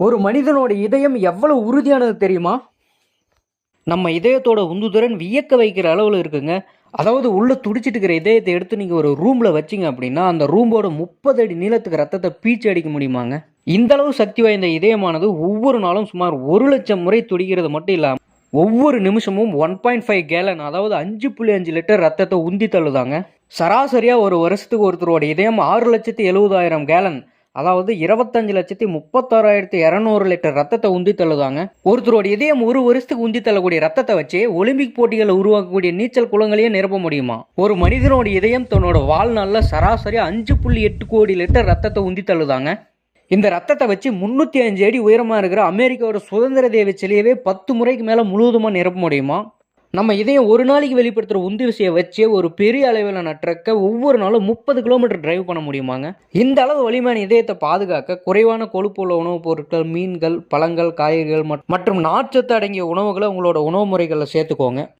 ஒரு மனிதனோட இதயம் எவ்வளவு உறுதியானது தெரியுமா? நம்ம இதயத்தோட உந்துதிறன் வியக்க வைக்கிற அளவில் இருக்குங்க. அதாவது உள்ளே துடிச்சிட்டு இருக்கிற இதயத்தை எடுத்து நீங்கள் ஒரு ரூமில் வச்சிங்க அப்படின்னா அந்த ரூமோட முப்பது அடி நீளத்துக்கு ரத்தத்தை பீச்சு அடிக்க முடியுமாங்க? இந்த அளவு சக்தி வாய்ந்த இதயமானது ஒவ்வொரு நாளும் சுமார் ஒரு லட்சம் முறை துடிக்கிறது மட்டும் இல்லாமல் ஒவ்வொரு நிமிஷமும் ஒன் பாயிண்ட் ஃபைவ் கேலன் அதாவது அஞ்சு புள்ளி அஞ்சு லிட்டர் ரத்தத்தை உந்தி தள்ளுதாங்க. சராசரியாக ஒரு வருஷத்துக்கு ஒருத்தரோட இதயம் ஆறு லட்சத்து எழுபதாயிரம் கேலன் அதாவது இருபத்தஞ்சு லட்சத்தி முப்பத்தாறாயிரத்தி இரநூறு லிட்டர் ரத்தத்தை உந்தி தள்ளுதாங்க. ஒருத்தரோட இதயம் ஒரு வருஷத்துக்கு உந்தி தள்ளக்கூடிய ரத்தத்தை வச்சு ஒலிம்பிக் போட்டிகளை உருவாக்கக்கூடிய நீச்சல் குளங்களையே நிரப்ப முடியுமா? ஒரு மனிதனோட இதயம் தன்னோட வாழ்நாளில் சராசரி அஞ்சு புள்ளி எட்டு கோடி லிட்டர் ரத்தத்தை உந்தி தள்ளுதாங்க. இந்த ரத்தத்தை வச்சு முந்நூற்றி அஞ்சு அடி உயரமாக இருக்கிற அமெரிக்காவோட சுதந்திர தேவை சிலையவே பத்து முறைக்கு மேலே முழுவதுமாக நிரப்ப முடியுமா? நம்ம இதயம் ஒரு நாளைக்கு வெளிப்படுத்துகிற உந்து விசையை வச்சே ஒரு பெரிய அளவிலான ட்ரக்கை ஒவ்வொரு நாளும் முப்பது கிலோமீட்டர் டிரைவ் பண்ண முடியுமாங்க? இந்த அளவு வலிமையான இதயத்தை பாதுகாக்க குறைவான கொழுப்பு உள்ள உணவுப் பொருட்கள் மீன்கள் பழங்கள் காய்கறிகள் மற்றும் நார்ச்சத்து அடங்கிய உணவுகளை உங்களோட உணவு முறைகளில் சேர்த்துக்கோங்க.